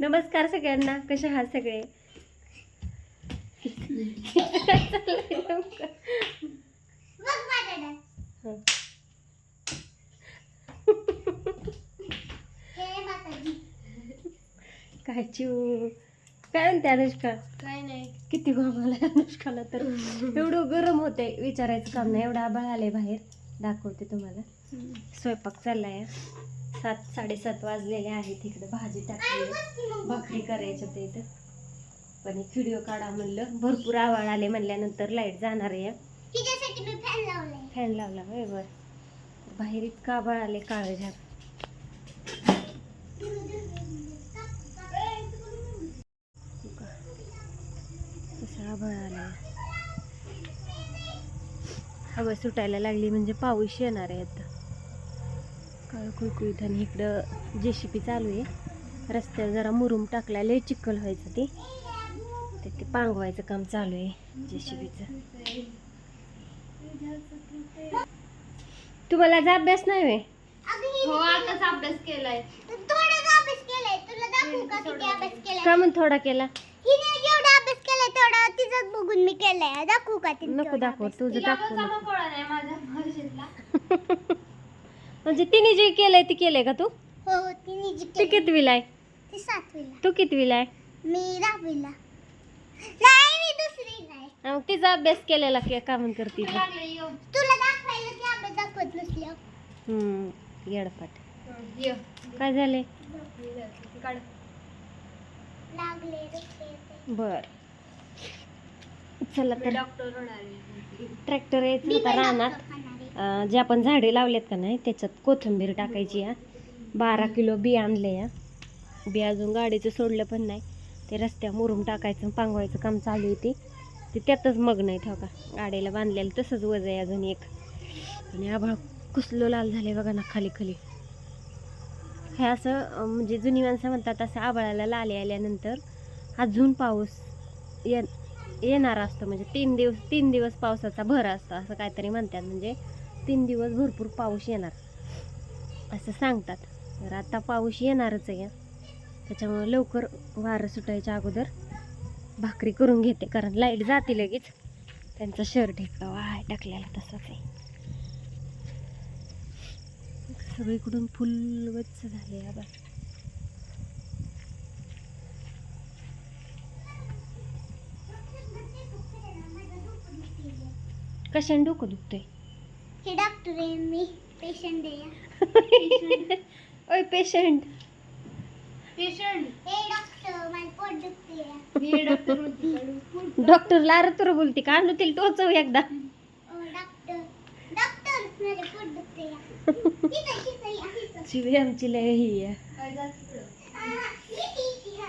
नमस्कार सगळ्यांना कसे आहात सगळे? हं. काय चिव काय म्हणते अनुष्का? काय नाही. किती गोमाला अनुष्काला तर. एवढं गरम होते विचारायचं काम नाही एवढं आबाळ आले बाहेर. दाखवते तुम्हाला. स्वयंपाक चाललाय. सात साडेसात वाजलेले आहेत. इकडे भाजी टाकली भाकरी करायच्या ते इथं. पण एक व्हिडिओ काढा म्हणलं. भरपूर आवाळ आले म्हणल्यानंतर लाइट जाणार आहे. फॅन लावला होय बर. बाहेर इतका आबाळ आले काळं झाड. कसं आभाळ आलंय. हवा सुटायला लागली म्हणजे पाऊस येणार आहे आता. काळ कुळकुळीत आणि इकडं जे सी पी चालू आहे. रस्त्यावर जरा मुरुम टाकला लय चिखल व्हायचं ते. ते ते पांगवायचं काम चालू आहे जे सी बीचं तुम्हाला आज अभ्यास नाही होय? हो आताच अभ्यास केलाय. थोडाच अभ्यास केलाय. तुला दाखवू का किती अभ्यास केलाय? का म्हणून थोडा केला? हिने जेवढा अभ्यास केलाय तेवढा तिचाच बघून मी केलाय. दाखवू का तिने नको दाखव तुझं? दाखव तिला म्हणजे तिने जे केलंय ते केलंय का तू? हो हो तिने जी ती कितवीला आहे? ती सातवीला. तू कितवीला आहे? मी दहावीला. नाही मी दुसरीला आहे. मग तिचा अभ्यास केलेला की का म्हणून करते ती? तुला दाखवायला की अभ्यास दाखवत नसल्या हम्म येडपाट. काय झाले लागले बर. चला तर. डॉक्टर ट्रॅक्टर यायचं होता रानात. जे आपण झाडे लावलेत का नाही त्याच्यात कोथिंबीर टाकायची या. बारा किलो बी आणले या. बी अजून गाडीचं सोडलं पण नाही. ते रस्त्या मुरून टाकायचं पांगवायचं काम चालू आहे ते त्यातच मग नाही ठेव का? गाडीला बांधलेलं तसंच वज आहे अजून एक. आणि आभाळ कुसलो लाल झाले बघा ना खाली खाली. हे असं म्हणजे जुनी माणसं म्हणतात असं आभाळाला लाले आल्यानंतर अजून पाऊस ये येणार असतो. म्हणजे तीन दिवस तीन दिवस पावसाचा भर असतो असं काहीतरी म्हणतात. म्हणजे तीन दिवस भरपूर पाऊस येणार. असं सांगतात. तर आता पाऊस येणारच आहे. त्याच्यामुळे लवकर वारं सुटायच्या अगोदर भाकरी करून घेते. कारण लाइट जाते लगेच. त्यांचा शर्ट एक वाय टाकलेला तसाच आहे. सगळीकडून फुल गच्च झाले आबा कशाने डोकं दुखतंय? हे डॉक्टर आहे मी पेशंट आहे ओय पेशंट पेशंट हे डॉक्टर माझं पोट दुखते हे डॉक्टर बोलते. का? आणू तिला टोचव एकदा. डॉक्टर डॉक्टर माझं पोट दुखते. शिवी आमची लय ही इथं,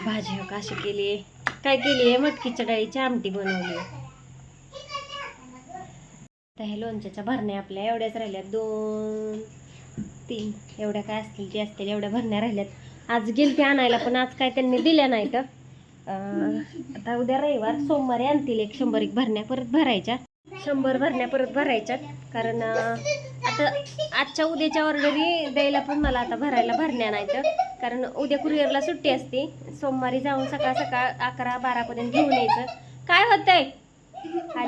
भाजी हो काशी केली? आहे काय केली आहे? मटकीच्या डाळीची आमटी बनवली आहे. आता हे लोणच्याच्या भरण्या आपल्या एवढ्याच राहिल्यात. दोन तीन. एवढ्या काय असतील ते असतील एवढ्या भरण्या राहिल्यात. आज गेल ते आणायला पण आज काय त्यांनी दिल्या नाही तर आता उद्या रविवार सोमवारी आणतील एक शंभर एक भरण्या परत भरायच्या. शंभर भरण्या परत भरायच्यात. कारण आता आजच्या उद्याच्या ऑर्डरी द्यायला पण मला आता भरायला भरण्या नाही तर कारण उद्या कुरिअरला सुट्टी असते. सोमवारी जाऊन सकाळ सकाळ अकरा बारापर्यंत घेऊन यायचं. काय होतंय?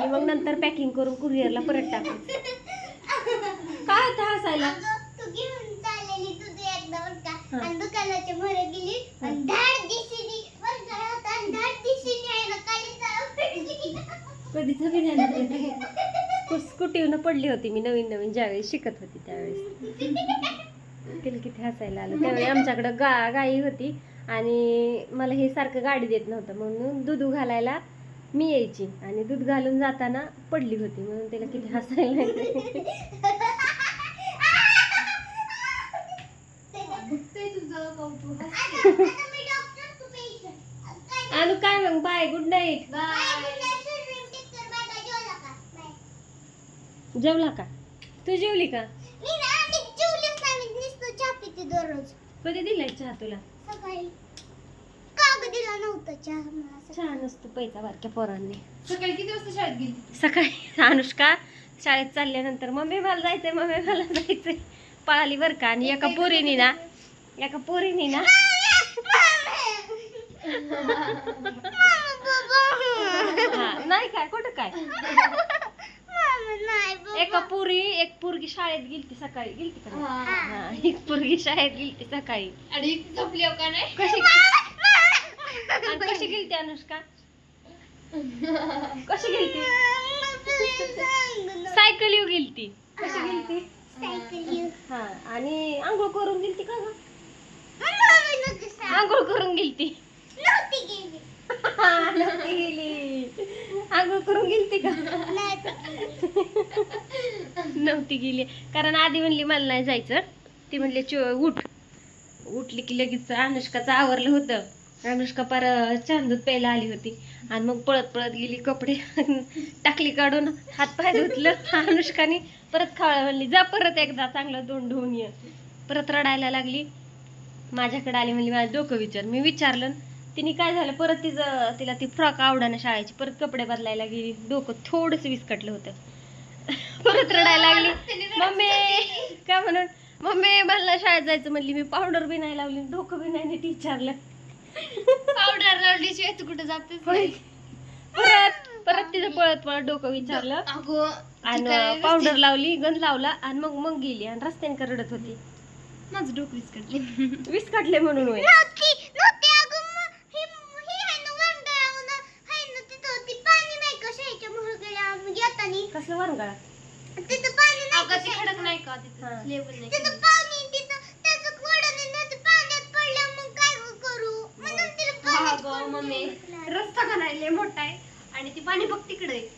आणि मग नंतर पॅकिंग करून कुरिअरला परत टाकायचं काय होतं हसायला? तू घेऊन चाललेली तुझी एकदा बरं का. आणि दुकानाच्या मध्ये गेली. आणि धाड दिशेनी बरं का? होता आणि धाड दिशेनी आहे ना खाली चालत पडली. कधीच बी झालं स्कूटीवरनं पडली होती मी नवीन नवीन ज्यावेळेस शिकत होती त्यावेळेस. तिला किती हसायला आलं. त्यावेळी आमच्याकडं गा गाई होती आणि मला हे सारखं गाडी देत नव्हतं. म्हणून दूध घालायला मी यायची आणि दूध घालून जाताना पडली होती म्हणून तिला किती हसायला लागले. आता मी डॉक्टर तू पेशंट काय मग? बाय गुड नाईट जेवला का? तू जेवली का? कधी दिलाय चहा तुला? दिला नव्हता चहा मला नसतो पैसा बारक्या पोरांनी. सकाळी किती वाजता शाळेत गेली? सकाळी अनुष्का शाळेत चालल्यानंतर मम्मी मला जायचंय मम्मी मला जायचंय. पळाली बरं का आणि एका पोरीनी ना एका पोरीनी ना हा, नाही काय कुठं काय? एका पुरी एक पोरगी शाळेत गेलती सकाळी. गेलती का नाही? हा, एक पोरगी शाळेत गेलती सकाळी. आणि झोपली का नाही? कशी आणि कशी गेलती अनुष्का? कशी गेलती? सायकल येऊ गेलती. कशी गेलती? हा आणि आंघोळ करून गेलती का ग? आंघोळ करून गेलती. हा, नव्हती गेली. आंघोळ करून गेलती का? नव्हती गेली. कारण आधी म्हणली मला नाही जायचं. ती म्हणली चो उठ. उठली की लगेच अनुष्काचं आवरलं होतं. अनुष्का पार छान दूध प्यायला आली होती. आणि मग पळत पळत गेली कपडे टाकली काढून हात पाय धुतलं. अनुष्काने परत खावळा म्हणली जा परत एकदा चांगलं दोन धुवून ये. परत रडायला लागली. माझ्याकडे आली म्हणली माझं डोकं विचार. मी विचारलं तिने काय झालं परत तिचं तिला ती फ्रॉक आवडानं शाळेची परत कपडे बदलायला गेली. डोकं थोडंसं विस्कटलं होतं. परत रडायला लागली. मम्मी काय म्हणून? मम्मी मला शाळेत जायचं म्हणली. मी पावडर बी नाही लावली डोकं बी नाही नीट विचारलं. पावडर लावल्याशिवाय तू कुठे जातेस? होय. परत परत तिचं पळत पळत डोकं विचारलं. अगो आणि पावडर लावली गंध लावला आणि मग मग गेली आणि रस्त्याने का रडत होती? माझं डोकं विस्कटले विस्कटले म्हणून होय. कसलं वरंगळा? तिथं पाणी नाही अगं ती खडक नाही का हा. तिथं लेवल नाही तिला पाण्यात गं पडून मम्मी. रस्ता का नाही लय मोठा आहे आणि ती पाणी बघ तिकडे आहे.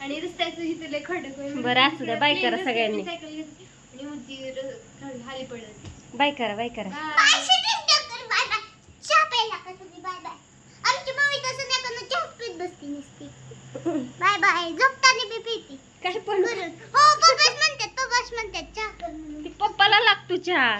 आणि रस्त्याचं इथं लय खडक आहे. बरं, असू द्या, बाय करा सगळ्यांनी. सायकल घेतली आणि मग ती र- खाली पडत बाय करा बाय करा बाय बाय बाय. झोपताना बी पिते. काय पण. हो पप्पाच म्हणतात पप्पाच म्हणतात चहा कर म्हणून. ती पप्पाला लागतो चहा